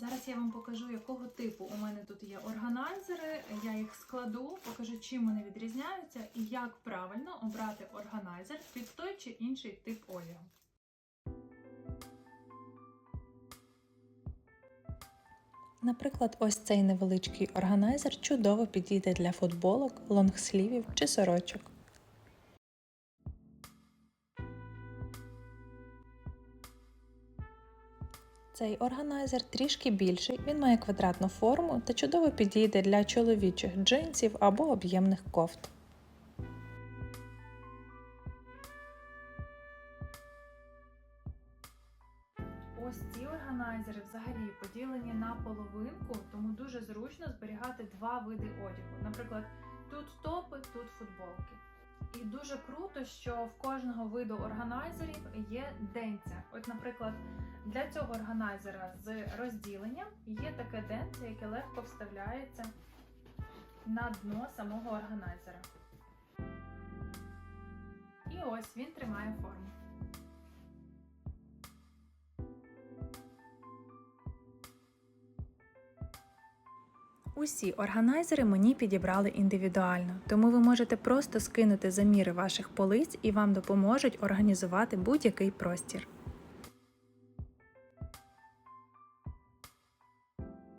Зараз я вам покажу, якого типу у мене тут є органайзери. Я їх складу, покажу, чим вони відрізняються і як правильно обрати органайзер під той чи інший тип одягу. Наприклад, ось цей невеличкий органайзер чудово підійде для футболок, лонгслівів чи сорочок. Цей органайзер трішки більший, він має квадратну форму та чудово підійде для чоловічих джинсів або об'ємних кофт. Ось ці органайзери взагалі поділені на половинку, тому дуже зручно зберігати два види одягу. Наприклад, тут топи, тут футболки. І дуже круто, що в кожного виду органайзерів є денця. От, наприклад, для цього органайзера з розділенням є таке денце, яке легко вставляється на дно самого органайзера. І ось він тримає форму. Усі органайзери мені підібрали індивідуально, тому ви можете просто скинути заміри ваших полиць і вам допоможуть організувати будь-який простір.